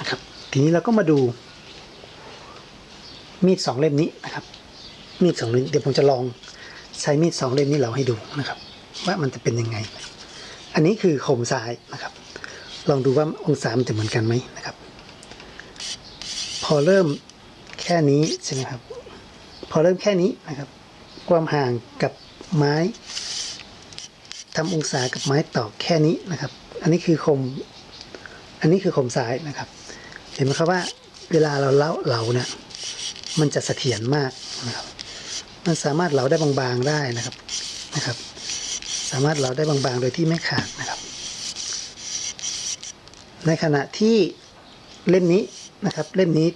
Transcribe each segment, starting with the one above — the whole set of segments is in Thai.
นะครับ ทีนี้เราก็มาดู มีดสองเล่มนี้นะครับ มีดสองเล่มเดี๋ยวผมจะลองใช้มีดสองเล่มนี้เราให้ดูนะครับ ว่ามันจะเป็นยังไง อันนี้คือคมซ้ายนะครับ ลองดูว่าองศามันจะเหมือนกันไหมนะครับ พอเริ่มแค่นี้ใช่ไหมครับ พอเริ่มแค่นี้นะครับ ความห่างกับไม้ทำองศากับไม้ต่อแค่นี้นะครับ อันนี้คือคม อันนี้คือคมซ้ายนะครับ เห็นไหมครับว่าเวลาเราเล้าเหลาเนี่ยมันจะเสถียรมากนะครับ มันสามารถเหลาได้บางๆได้นะครับนะครับ สามารถเหลาได้บางๆโดยที่ไม่ขาดนะครับ ในขณะที่เล่มนี้นะครับเล่มนี้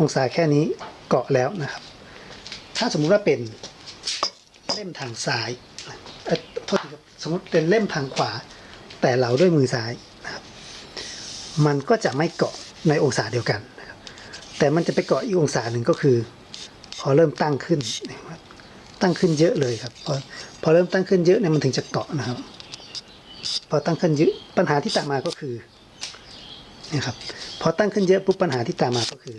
องศาแค่นี้เกาะแล้วนะครับ ถ้าสมมุติว่าเป็นเล่มทางซ้ายโทษทีครับสมมติเป็นเล่มทางขวา แต่เราด้วยมือซ้าย มันก็จะไม่เกาะในองศาเดียวกันนะครับแต่มันจะไปเกาะอีกองศาหนึ่งก็คือ พอเริ่มตั้งขึ้น ตั้งขึ้นเยอะเลยครับ พอพอเริ่มตั้งขึ้นเยอะเนี่ยมันถึงจะเกาะนะครับ พอตั้งขึ้นเยอะปัญหาที่ตามมาก็คือเนี่ยครับพอตั้งขึ้นเยอะปุ๊บปัญหาที่ตามมาก็คือ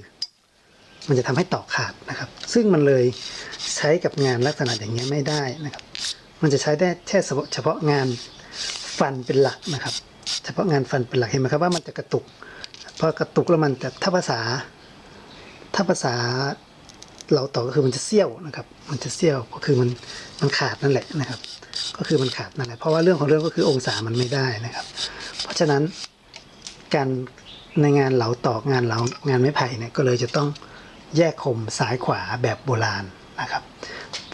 มันจะทำให้ตอกขาดนะครับ ซึ่งมันเลยใช้กับงานลักษณะอย่างเงี้ยไม่ได้นะครับ มันจะใช้ได้แค่เฉพาะเฉพาะงานฟันเป็นหลักนะครับ เฉพาะงานฟันเป็นหลักเห็นไหมครับว่ามันจะกระตุกพอกระตุกแล้วมันจะถ้าภาษา ถ้าภาษาเราต่อก็คือมันจะเสี้ยวนะครับ มันจะเสี้ยวก็คือมันมันขาดนั่นแหละนะครับ ก็คือมันขาดนั่นแหละเพราะว่าเรื่องของเรื่องก็คือองศามันไม่ได้นะครับ เพราะฉะนั้นการในงานเหลาตอกงานเหลางานไม้ไผ่เนี่ยก็เลยจะต้องแยกคมซ้ายขวาแบบโบราณนะครับ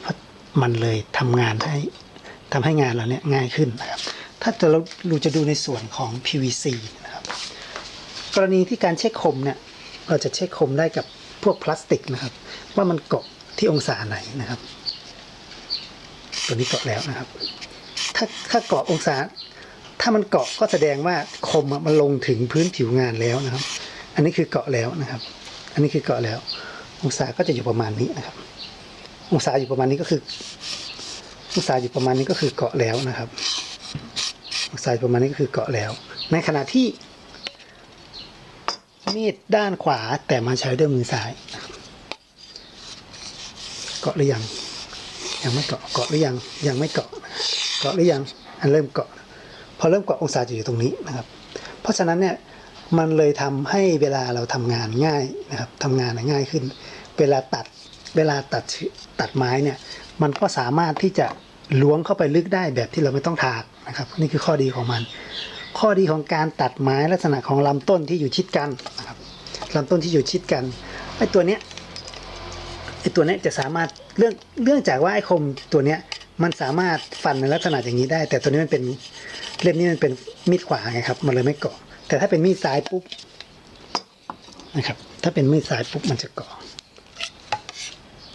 เพราะมันเลยทำงานให้ทำให้งานเราเนี่ยง่ายขึ้นนะครับ ถ้าเราเราจะดูในส่วนของ PVC นะครับ กรณีที่การเช็คคมเนี่ย เราจะเช็คคมได้กับพวกพลาสติกนะครับ ว่ามันเกาะที่องศาไหนนะครับ ตัวนี้เกาะแล้วนะครับ ถ้าถ้าเกาะองศา ถ้ามันเกาะก็แสดงว่าคมมันลงถึงพื้นผิวงานแล้วนะครับ อันนี้คือเกาะแล้วนะครับ อันนี้คือเกาะแล้ว องศาก็จะอยู่ประมาณนี้นะครับ องศาอยู่ประมาณนี้ก็คือ องศาอยู่ประมาณนี้ก็คือเกาะแล้วนะครับ องศาอยู่ประมาณนี้ก็คือเกาะแล้ว ในขณะที่มีดด้านขวาแต่มาใช้ด้วยมือซ้ายเกาะหรือยัง ยังไม่เกาะเกาะหรือยังยังไม่เกาะเกาะหรือยังอันเริ่มเกาะ พอเริ่มเกาะองศาจะอยู่ตรงนี้นะครับ เพราะฉะนั้นเนี่ยมันเลยทำให้เวลาเราทำงานง่ายนะครับทำงานง่ายขึ้น เวลาตัดเวลาตัดตัดไม้เนี่ยมันก็สามารถที่จะล้วงเข้าไปลึกได้แบบที่เราไม่ต้องถาก นะครับนี่คือข้อดีของมัน ข้อดีของการตัดไม้ลักษณะของลำต้นที่อยู่ชิดกันนะครับลำต้นที่อยู่ชิดกันไอ้ตัวเนี้ยไอ้ตัวเนี้ยจะสามารถเรื่องเรื่องจากว่าไอ้คมตัวเนี้ยมันสามารถฟันในลักษณะอย่างนี้ได้ แต่ตัวนี้มันเป็นเล่มนี้มันเป็นมีดขวาไงครับมันเลยไม่เกาะ แต่ถ้าเป็นมีดซ้ายปุ๊บนะครับถ้าเป็นมีดซ้ายปุ๊บมันจะเกาะ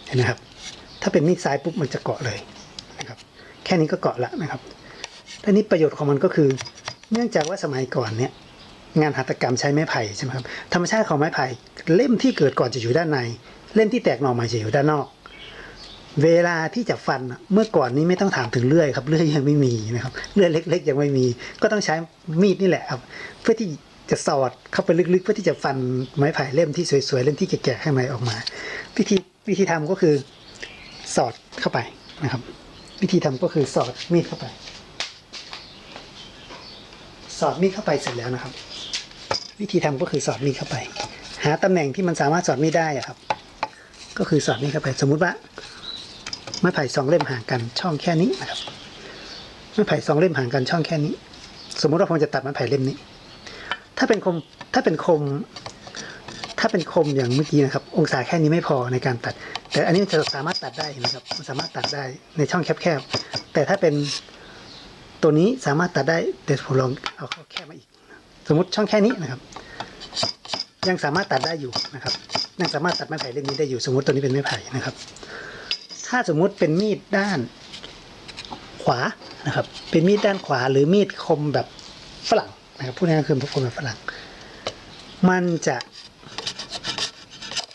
เห็นไหมครับถ้าเป็นมีดซ้ายปุ๊บมันจะเกาะเลยนะครับแค่นี้ก็เกาะล้วนะครับ ทีนี้ประโยชน์ของมันก็คือ เนื่องจากว่าสมัยก่อนเนี่ยงานหัตถกรรมใช้ไม้ไผ่ใช่ไหมครับธรรมชาติของไม้ไผ่เล่มที่เกิดก่อนจะอยู่ด้านใน เล่มที่แตกหน่อใหม่จะอยู่ด้านนอก เวลาที่จะฟันเมื่อก่อนนี้ไม่ต้องถามถึงเลื่อยครับเลื่อยยังไม่มีนะครับเลื่อยเล็ก ๆ ยังไม่มี ก็ต้องใช้มีดนี่แหละครับเพื่อที่จะสอดเข้าไปลึกๆ เพื่อที่จะฟันไม้ไผ่เล่มที่สวยๆเล่มที่แก่ๆข้างในออกมา วิธีวิธีทำก็คือสอดเข้าไปนะครับ วิธีทำก็คือสอดมีดเข้าไป สอดมีดเข้าไปเสร็จแล้วนะครับ วิธีทำก็คือสอดมีดเข้าไป หาตำแหน่งที่มันสามารถสอดมีดได้อะครับ ก็คือสอดมีดเข้าไป สมมุติว่าไม้ไผ่สองเล่มห่างกันช่องแค่นี้นะครับไม้ไผ่สองเล่มห่างกันช่องแค่นี้ สมมุติว่าผมจะตัดไม้ไผ่เล่มนี้ ถ้าเป็นคมถ้าเป็นคม ถ้าเป็นคมอย่างเมื่อกี้นะครับ องศาแค่นี้ไม่พอในการตัด แต่อันนี้มันจะสามารถตัดได้นะครับมันสามารถตัดได้ในช่องแคบๆแต่ถ้าเป็น ตัวนี้สามารถตัดได้เดี๋ยวผมลองเอาเข้าแค่มาอีก สมมติช่องแค่นี้นะครับ ยังสามารถตัดได้อยู่นะครับยังสามารถตัดไม้ไผ่เล่มนี้ได้อยู่ สมมติตัวนี้เป็นไม้ไผ่นะครับ ถ้าสมมุติเป็นมีดด้านขวานะครับ เป็นมีดด้านขวาหรือมีดคมแบบฝรั่งนะครับพูดง่ายๆคือคมแบบฝรั่ง มันจะ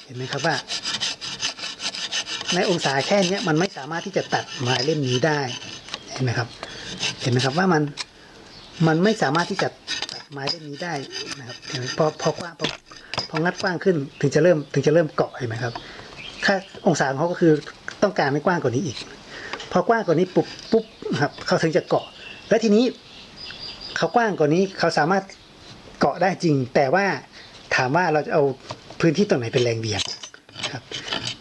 เห็นไหมครับว่า ในองศาแค่เนี้ยมันไม่สามารถที่จะตัดไม้เล่มนี้ได้เห็นไหมครับ เห็นไหมครับว่ามันมันไม่สามารถที่จะตัดไม้เล่มนี้ได้นะครับเห็นไหมพอพอกว้างพอพองัดกว้างขึ้นถึงจะเริ่มถึงจะเริ่มเกาะเห็นไหมครับ ถ้าองศาของเขาก็คือต้องการให้กว้างกว่านี้อีก พอกว้างกว่านี้ปุ๊บปุ๊บครับเขาถึงจะเกาะ และทีนี้เขากว้างกว่านี้เขาสามารถเกาะได้จริง แต่ว่าถามว่าเราจะเอาพื้นที่ตรงไหนเป็นแรงเบี่ยงครับ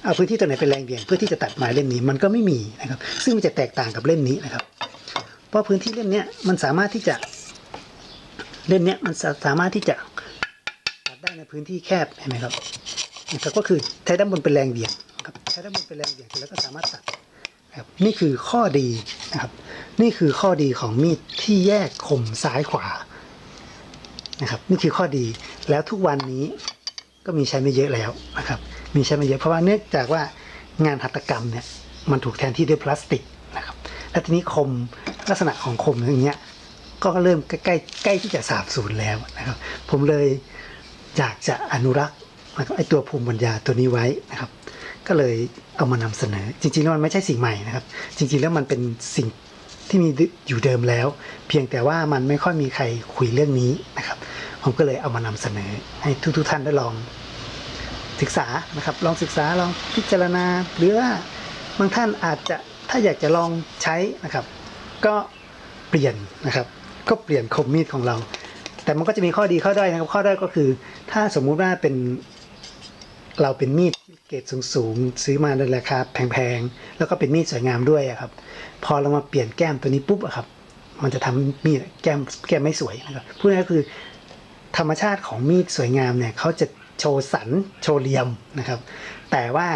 เอาพื้นที่ตรงไหนเป็นแรงเบี่ยงเพื่อที่จะตัดไม้เล่มนี้มันก็ไม่มีนะครับ ซึ่งมันจะแตกต่างกับเล่มนี้นะครับ ราะพื้นที่เล่มเนี้ยมันสามารถที่จะเล่มเนี้ยมันสามารถที่จะตัดได้ในพื้นที่แคบเห็นไหมครับนะครับก็คือใช้ด้านบนเป็นแรงเบี่ยงครับใช้ด้านบนเป็นแรงเบี่ยงแล้วก็สามารถตัดนะครับนี่คือข้อดีนะครับ นี่คือข้อดีของมีดที่แยกคมซ้ายขวานะครับ นี่คือข้อดีแล้วทุกวันนี้ก็มีใช้ไม่เยอะแล้วนะครับ มีใช้ไม่เยอะเพราะว่าเนื่องจากว่างานหัตถกรรมเนี่ยมันถูกแทนที่ด้วยพลาสติกนะครับและทีนี้คม ลักษณะของคมอย่างเงี้ยก็เริ่มใกล้ใกล้ที่จะสาบสูญแล้วนะครับ ผมเลยอยากจะอนุรักษ์นะครับไอตัวภูมิปัญญาตัวนี้ไว้นะครับ ก็เลยเอามานำเสนอ จริงๆแล้วมันไม่ใช่สิ่งใหม่นะครับ จริงๆแล้วมันเป็นสิ่งที่มีอยู่เดิมแล้ว เพียงแต่ว่ามันไม่ค่อยมีใครคุยเรื่องนี้นะครับ ผมก็เลยเอามานำเสนอ ให้ทุกๆท่านได้ลองศึกษานะครับลองศึกษาลองพิจารณาหรือว่าบางท่านอาจจะถ้าอยากจะลองใช้นะครับ ก็เปลี่ยนนะครับ ก็เปลี่ยนคมมีดของเรา แต่มันก็จะมีข้อดีข้อด้อยนะครับ ข้อด้อยก็คือ ถ้าสมมุติว่าเป็นเราเป็นมีดเกรดสูงๆซื้อมาในราคาแพงๆแล้วก็เป็นมีดสวยงามด้วยอะครับ พอเรามาเปลี่ยนแก้มตัวนี้ปุ๊บอะครับ มันจะทำมีดแก้มแก้มไม่สวยนะครับพูดง่ายๆคือ ธรรมชาติของมีดสวยงามเนี่ยเขาจะโชว์สันโชว์เหลี่ยมนะครับ แต่ว่า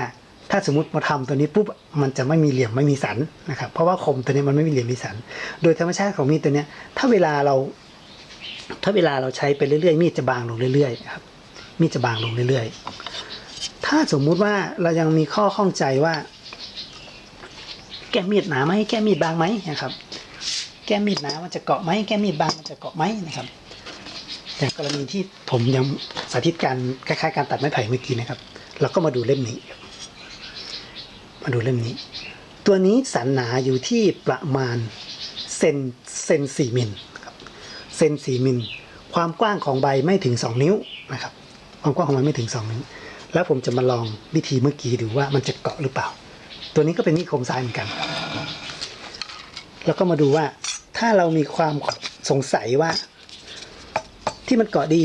ถ้าสมมติมาทำตัวนี้ปุ๊บมันจะไม่มีเหลี่ยมไม่มีสันนะครับเพราะว่าคมตัวนี้มันไม่มีเหลี่ยมมีสัน โดยธรรมชาติของมีดตัวนี้ถ้าเวลาเรา ถ้าเวลาเราใช้ไปเรื่อยๆมีดจะบางลงเรื่อยๆครับมีดจะบางลงเรื่อยๆ ถ้าสมมุติว่าเรายังมีข้อข้องใจว่า แก้มีดหนาไหมแก้มีดบางไหมนะครับ แก้มีดหนามันจะเกาะไหมแก้มีดบางมันจะเกาะไหมนะครับอย่างกรณีที่ผมยังสาธิตการคล้ายๆการตัดไม้ไผ่เมื่อกี้นะครับ เราก็มาดูเล่มนี้ มาดูเล่มนี้ ตัวนี้สันหนาอยู่ที่ประมาณเซนเซนสี่มิลเซนสี่มิล ความกว้างของใบไม่ถึงสองนิ้วนะครับ ความกว้างของใบไม่ถึงสองนิ้ว แล้วผมจะมาลองวิธีเมื่อกี้ดูว่ามันจะเกาะหรือเปล่า ตัวนี้ก็เป็นนิคมทรายเหมือนกัน แล้วก็มาดูว่าถ้าเรามีความสงสัยว่า ที่มันเกาะดี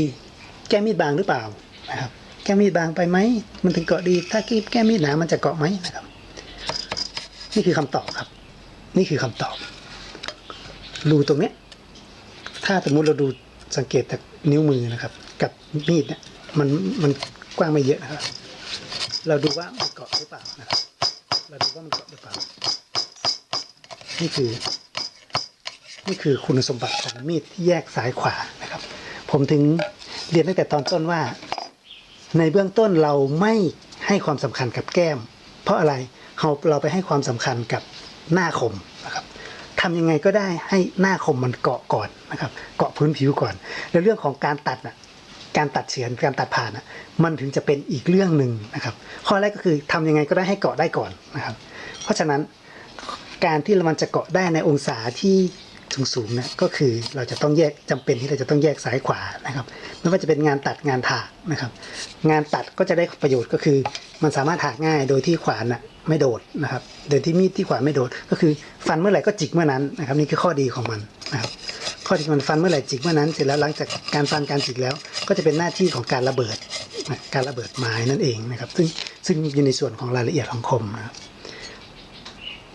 แก้มีดบางหรือเปล่านะครับ แก้มีดบางไปไหม มันถึงเกาะดี ถ้าแก้มีดหนามันจะเกาะไหมนะครับ นี่คือคำตอบครับ นี่คือคำตอบรูตรงเนี้ยถ้าสมมุติเราดูสังเกตจากนิ้วมือนะครับ กับมีดเนี่ยมันมันกว้างไม่เยอะนะครับ เราดูว่ามันเกาะหรือเปล่านะครับเราดูว่ามันเกาะหรือเปล่า นี่คือ นี่คือคุณสมบัติของมีดที่แยกซ้ายขวานะครับ ผมถึงเรียนตั้งแต่ตอนต้นว่า ในเบื้องต้นเราไม่ให้ความสำคัญกับแก้ม เพราะอะไรเราเราไปให้ความสำคัญกับหน้าคมนะครับทำยังไงก็ได้ให้หน้าคมมันเกาะก่อนนะครับ เกาะพื้นผิวก่อน แล้วเรื่องของการตัดน่ะการตัดเฉือนการตัดผ่านน่ะมันถึงจะเป็นอีกเรื่องหนึ่งนะครับ ข้อแรกก็คือทำยังไงก็ได้ให้เกาะได้ก่อนนะครับ เพราะฉะนั้นการที่มันจะเกาะได้ในองศาที่ สูงๆเนี่ยก็คือเราจะต้องแยกจำเป็นที่เราจะต้องแยกซ้ายขวานะครับไม่ว่าจะเป็นงานตัดงานถากนะครับ งานตัดก็จะได้ประโยชน์ก็คือ มันสามารถถากง่ายโดยที่ขวานน่ะไม่โดดนะครับโดยที่มีดที่ขวานไม่โดด ก็คือฟันเมื่อไหร่ก็จิกเมื่อนั้นนะครับ นี่คือข้อดีของมันนะครับข้อที่มันฟันเมื่อไหร่จิกเมื่อนั้นเสร็จแล้วหลังจากการฟันการจิกแล้ว ก็จะเป็นหน้าที่ของการระเบิดนะการระเบิดไม้นั่นเองนะครับ ซึ่งซึ่งอยู่ในส่วนของรายละเอียดของคมนะครับ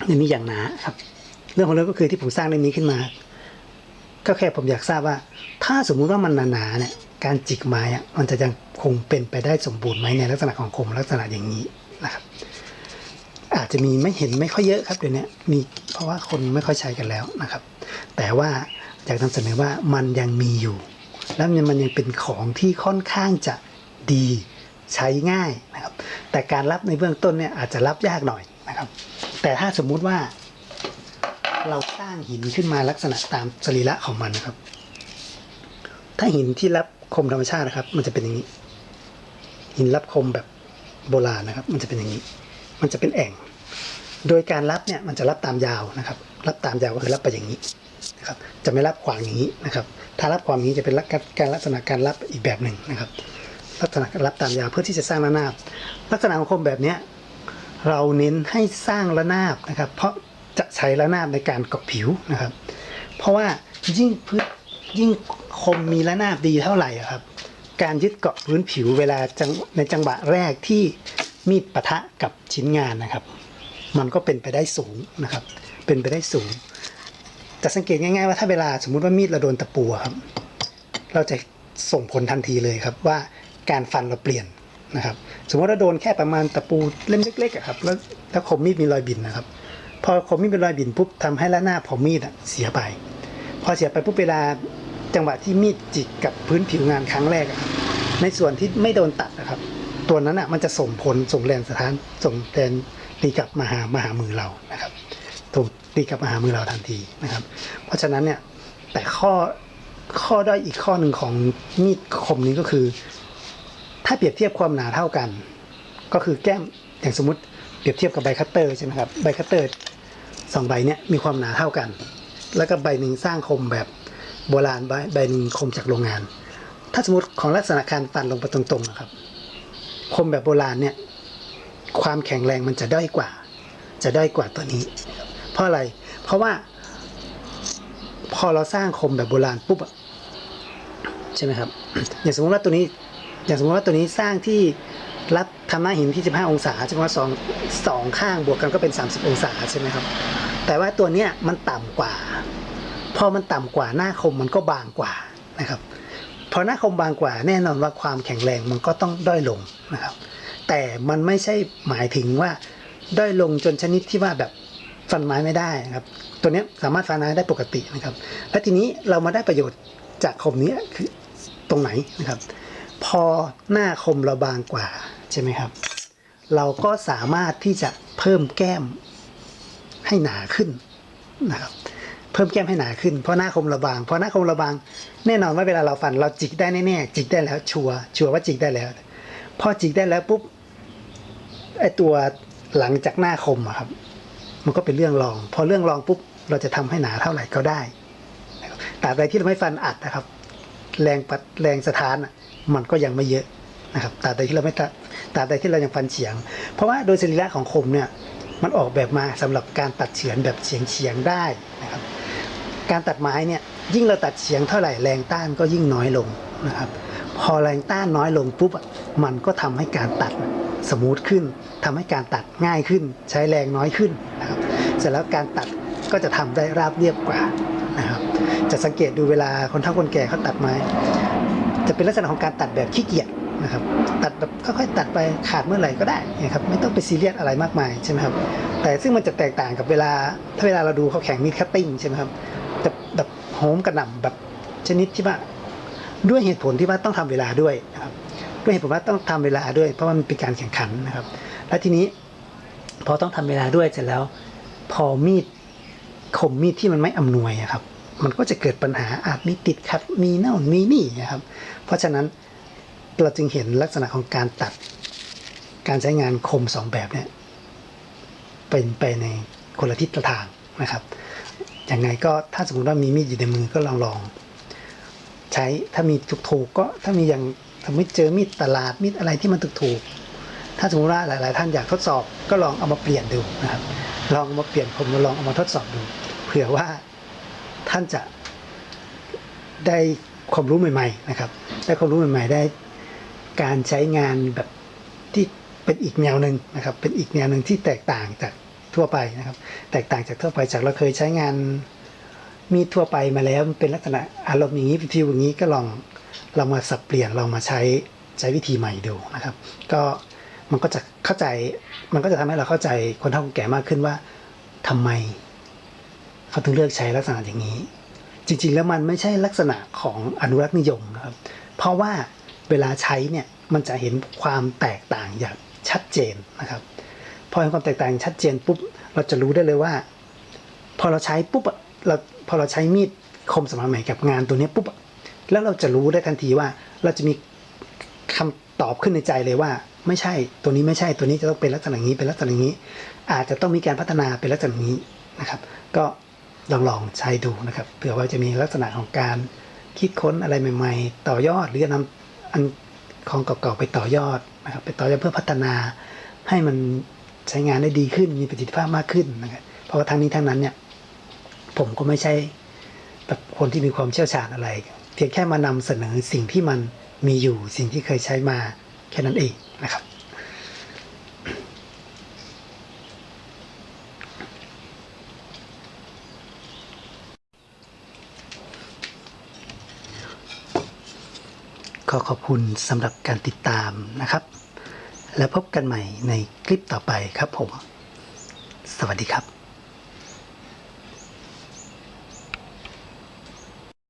อันนี้อย่างหนาครับ รื่องของเรื่องก็คือที่ผมสร้างเรื่องนี้ขึ้นมา ก็แค่ผมอยากทราบว่า ถ้าสมมุติว่ามันหนาๆเนี่ยการจิกไม้อะมันจะยังคงเป็นไปได้สมบูรณ์ไหมในลักษณะของคมลักษณะอย่างนี้นะครับ อาจจะมีไม่เห็นไม่ค่อยเยอะครับเดี๋ยวนี้มีเพราะว่าคนไม่ค่อยใช้กันแล้วนะครับ แต่ว่าอยากนำเสนอว่ามันยังมีอยู่ แล้วมันยังเป็นของที่ค่อนข้างจะดีใช้ง่ายนะครับ แต่การรับในเบื้องต้นเนี่ยอาจจะรับยากหน่อยนะครับ แต่ถ้าสมมุติว่า เราสร้างหินขึ้นมาลักษณะตามสรีระของมันนะครับ ถ้าหินที่รับคมธรรมชาตินะครับ มันจะเป็นอย่างนี้ หินรับคมแบบโบราณนะครับ มันจะเป็นอย่างนี้ มันจะเป็นแอ่ง โดยการรับเนี่ยมันจะรับตามยาวนะครับ รับตามยาวก็คือรับไปอย่างนี้นะครับ จะไม่รับขวางอย่างนี้นะครับ ถ้ารับขวางอย่างนี้จะเป็นกการลักษณะการรับอีกแบบหนึ่งนะครับ ลักษณะการรับตามยาวเพื่อที่จะสร้างระนาบ ลักษณะของคมแบบเนี้ยเราเน้นให้สร้างระนาบนะครับ เพราะ จะใช้ระนาบในการเกาะผิวนะครับ เพราะว่ายิ่งพื้นยิ่งคมมีระนาบดีเท่าไหร่อะครับ การยึดเกาะพื้นผิวเวลาในจังหวะแรกที่มีดปะทะกับชิ้นงานนะครับ มันก็เป็นไปได้สูงนะครับ เป็นไปได้สูง จะสังเกตง่ายๆว่าถ้าเวลาสมมุติว่ามีดเราโดนตะปูครับ เราจะส่งผลทันทีเลยครับว่าการฟันเราเปลี่ยนนะครับ สมมติว่าโดนแค่ประมาณตะปูเล่มเล็กๆครับแล้วแล้วคมมีดมีรอยบินนะครับ พอคมมีดเป็นรอยบินปุ๊บทำให้ละหน้าบของมีดเสียไป พอเสียไปปุ๊บเวลาจังหวะที่มีดจิกกับพื้นผิวงานครั้งแรกในส่วนที่ไม่โดนตัดนะครับ ตัวนั้นอะมันจะส่งผลส่งแรงสะท้านส่งแรงตีกลับมาหามาหามือเรานะครับถูกตีกลับมาหามือเราทันทีนะครับ เพราะฉะนั้นเนี่ยแต่ข้อข้อด้อยอีกข้อหนึ่งของมีดคมนี้ก็คือ ถ้าเปรียบเทียบความหนาเท่ากัน ก็คือแก้มอย่างสมมติเปรียบเทียบกับใบคัตเตอร์ใช่ไหมครับใบคัตเตอร์ สองใบเนี้ยมีความหนาเท่ากัน แล้วก็ใบหนึ่งสร้างคมแบบโบราณใบใบหนึ่งคมจากโรงงาน ถ้าสมมติของลักษณะการฟันลงไปตรงๆนะครับคมแบบโบราณเนี่ยความแข็งแรงมันจะด้อยกว่า จะด้อยกว่าตัวนี้ เพราะอะไรเพราะว่า พอเราสร้างคมแบบโบราณปุ๊บใช่ไหมครับอย่างสมมติว่าตัวนี้ อย่างสมมติว่าตัวนี้สร้างที่รับทำหน้าหินที่ 15 องศาใช่ไหมว่าสองสองข้างบวกกันก็เป็น 30 องศาใช่ไหมครับ แต่ว่าตัวเนี้ยมันต่ำกว่า พอมันต่ำกว่าหน้าคมมันก็บางกว่านะครับพอหน้าคมบางกว่าแน่นอนว่าความแข็งแรงมันก็ต้องด้อยลงนะครับ แต่มันไม่ใช่หมายถึงว่าด้อยลงจนชนิดที่ว่าแบบฟันไม้ไม่ได้นะครับ ตัวนี้สามารถฟันไม้ได้ปกตินะครับ และทีนี้เรามาได้ประโยชน์จากคมนี้คือตรงไหนนะครับ พอหน้าคมเราบางกว่าใช่ไหมครับ เราก็สามารถที่จะเพิ่มแก้ม ให้หนาขึ้นนะครับเพิ่มแก้มให้หนาขึ้น เพราะหน้าคมราบางเพราะหน้าคมราบาง แน่นอนว่าเวลาเราฟันเราจิกได้แน่ๆจิกได้แล้วชัวร์ชัวร์ว่าจิกได้แล้ว พอจิกได้แล้วปุ๊บไอตัวหลังจากหน้าคมอะครับ มันก็เป็นเรื่องรอง พอเรื่องรองปุ๊บเราจะทำให้หนาเท่าไหร่ก็ได้นะครับตราบใดที่เราไม่ฟันอัดนะครับ แรงปัดแรงสะท้านมันก็ยังไม่เยอะนะครับตราบใดที่เราไม่ตัดตราบใดที่เรายังฟันเฉียง เพราะว่าโดยสรีระของคมเนี่ย มันออกแบบมาสำหรับการตัดเฉือนแบบเฉียงเฉียงๆได้นะครับ การตัดไม้เนี่ยยิ่งเราตัดเฉียงเท่าไหร่แรงต้านก็ยิ่งน้อยลงนะครับ พอแรงต้านน้อยลงปุ๊บมันก็ทำให้การตัดสมูทขึ้นทำให้การตัดง่ายขึ้น ใช้แรงน้อยขึ้นนะครับเสร็จแล้วการตัดก็จะทำได้ราบเรียบกว่านะครับจะสังเกตดูเวลาคนเฒ่าคนแก่เขาตัดไม้ จะเป็นลักษณะของการตัดแบบขี้เกียจ นะครับตัดแบบค่อยๆตัดไปขาดเมื่อไหร่ก็ได้นะครับไม่ต้องไปซีเรียสอะไรมากมายใช่ไหมครับแต่ซึ่งมันจะแตกต่างกับเวลาถ้าเวลาเราดูเขาแข่งมีดคัตติ้งใช่ไหมครับจะแบบโหมกระหน่ำแบบชนิดที่ว่าด้วยเหตุผลที่ว่าต้องทำเวลาด้วยนะครับด้วยเหตุผลว่าต้องทำเวลาด้วย เพราะมันเป็นการแข่งขันนะครับ และทีนี้พอต้องทำเวลาด้วยเสร็จแล้ว พอมีดคมมีดที่มันไม่อำนวยครับ มันก็จะเกิดปัญหาอาจมีติดขัดมีเน่ามีนี่นะครับ เพราะฉะนั้น เราจึงเห็นลักษณะของการตัดการใช้งานคมสองแบบเนี่ยเป็นไปในคนละทิศทางนะครับยังไงก็ถ้าสมมติว่ามีมีดอยู่ในมือก็ลองลองใช้ถ้ามีถูกๆก็ถ้ามีอย่างสมมติเจอมีดตลาดมีดอะไรที่มันถูกๆถ้าสมมติว่าหลาย ๆ ท่านอยากทดสอบก็ลองเอามาเปลี่ยนดูนะครับ ลองเอามาเปลี่ยนผมลองเอามาทดสอบดูเผื่อว่าท่านจะได้ความรู้ใหม่ ๆ นะครับ ได้ความรู้ใหม่ ๆ ได้ การใช้งานแบบที่เป็นอีกแนวหนึ่งนะครับ เป็นอีกแนวหนึ่งที่แตกต่างจากทั่วไปนะครับ แตกต่างจากทั่วไปจากเราเคยใช้งานมีดทั่วไปมาแล้วเป็นลักษณะอารมณ์อย่างนี้ฟิวอย่างนี้ก็ลองลองมาสับเปลี่ยนลองมาใช้ใช้วิธีใหม่ดูนะครับ ก็มันก็จะเข้าใจมันก็จะทำให้เราเข้าใจคนเฒ่าคนแก่มากขึ้นว่าทำไมเขาถึงเลือกใช้ลักษณะอย่างนี้ จริง ๆ แล้วมันไม่ใช่ลักษณะของอนุรักษ์นิยมนะครับ เพราะว่า เวลาใช้เนี่ยมันจะเห็นความแตกต่างอย่างชัดเจนนะครับ พอเห็นความแตกต่างชัดเจนปุ๊บเราจะรู้ได้เลยว่า พอเราใช้ปุ๊บเราพอเราใช้มีดคมสมัยใหม่กับงานตัวนี้ปุ๊บแล้วเราจะรู้ได้ทันทีว่าเราจะมีคำตอบขึ้นในใจเลยว่า ไม่ใช่ตัวนี้ไม่ใช่ตัวนี้จะต้องเป็นลักษณะนี้เป็นลักษณะนี้ อาจจะต้องมีการพัฒนาเป็นลักษณะนี้นะครับ ก็ลองลองใช้ดูนะครับเผื่อว่าจะมีลักษณะของการคิดค้นอะไรใหม่ ๆ ต่อยอดหรือนำ อันของเก่าๆไปต่อยอดนะครับไปต่อยอดเพื่อพัฒนาให้มันใช้งานได้ดีขึ้นมีประสิทธิภาพมากขึ้นนะครับเพราะว่าทั้งนี้ทั้งนั้นเนี่ยผมก็ไม่ใช่แบบคนที่มีความเชี่ยวชาญอะไร เพียงแค่มานำเสนอสิ่งที่มันมีอยู่สิ่งที่เคยใช้มาแค่นั้นเองนะครับ ก็ขอบคุณสำหรับการติดตามนะครับ แล้วพบกันใหม่ในคลิปต่อไปครับผม สวัสดีครับ